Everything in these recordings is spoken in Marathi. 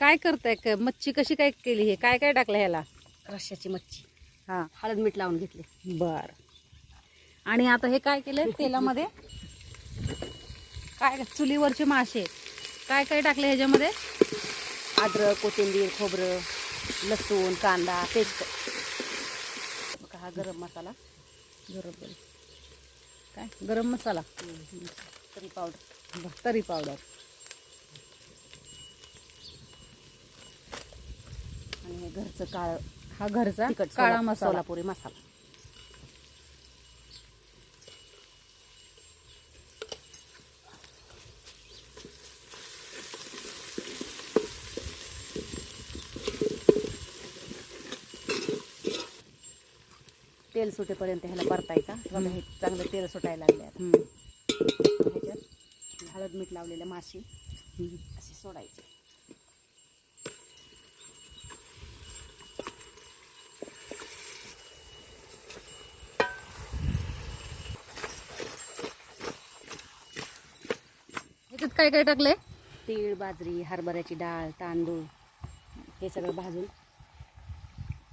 काय करताय? क- मच्छी कशी काय केली हे? काय काय टाकलं ह्याला? रश्याची मच्छी. हा. हळद मीठ लावून घेतले. बर. आणि आता हे काय केलंय? तेलामध्ये? काय चुलीवरचे मासे. काय काय टाकले ह्याच्यामध्ये? अद्रक कोथिंबीर खोबरं लसूण कांदा पेस्ट. बघा हा गरम मसाला. बरोबर काय? गरम मसाला? तरी पावडर बर, तरी पावडर आणि हे घरचं काळ हा घरचा तिखट काळा सोला- मसाला. सोलापुरी मसाला. तेल सुटेपर्यंत ह्याला परतायचा. बघा हे चांगलं तेल सुटायला लागले आता. ह्याच्यात हळद मीठ लावलेले मासे हम्म. असे सोडायचे. ह्याच्यात काय काय टाकलंय? तीळ बाजरी हरभऱ्याची डाळ तांदूळ हे सगळं भाजून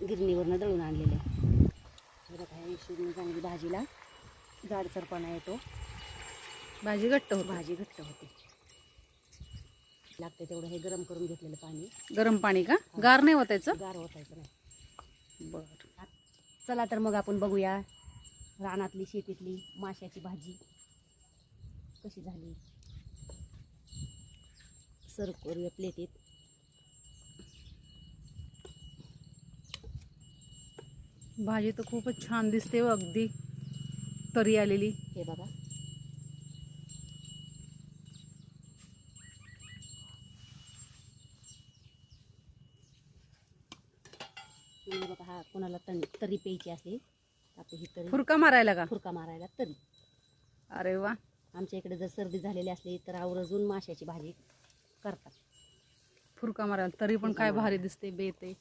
गिरणीवरनं दळून आणलेलं आहे. बघा हे शिजून चांगली भाजीला जाडसरपणा येतो. भाजी घट्ट हो भाजी घट्ट होते. लागते तेवढं हे गरम करून घेतलेलं पाणी. गरम पाणी का? गार नाही होतायचं गार होतायचं नाही. बर. चला तर मग आपण बघूया रानातली शेतीतली माशाची भाजी कशी झाली. सर्व करूया प्लेटीत भाजी तर खूपच छान दिसते हो, अगदी. तरी आलेली. हे बघा. हा कोणाला तण तरी प्यायची असली तर आपली ही तरी फुरका मारायला का? फुरका मारायला तरी. अरे वा. आमच्या इकडे जर सर्दी झालेली असली तर आवर्जून माशाची भाजी. करतात. फुरका मारायला तरी पण काय भारी दिसते बेते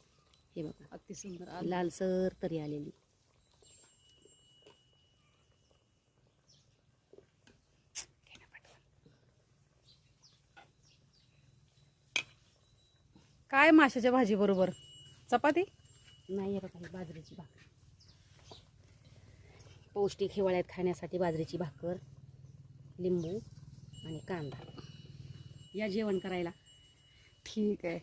हे बघा. अगदी सुंदर आलं. लालसर तरी आलेली. काय माशाच्या भाजी बरोबर चपाती? नाही आहे बघा ही बाजरीची भाकर. पौष्टिक हिवाळ्यात खाण्यासाठी बाजरीची भाकर लिंबू आणि कांदा. या जेवण करायला. ठीक आहे.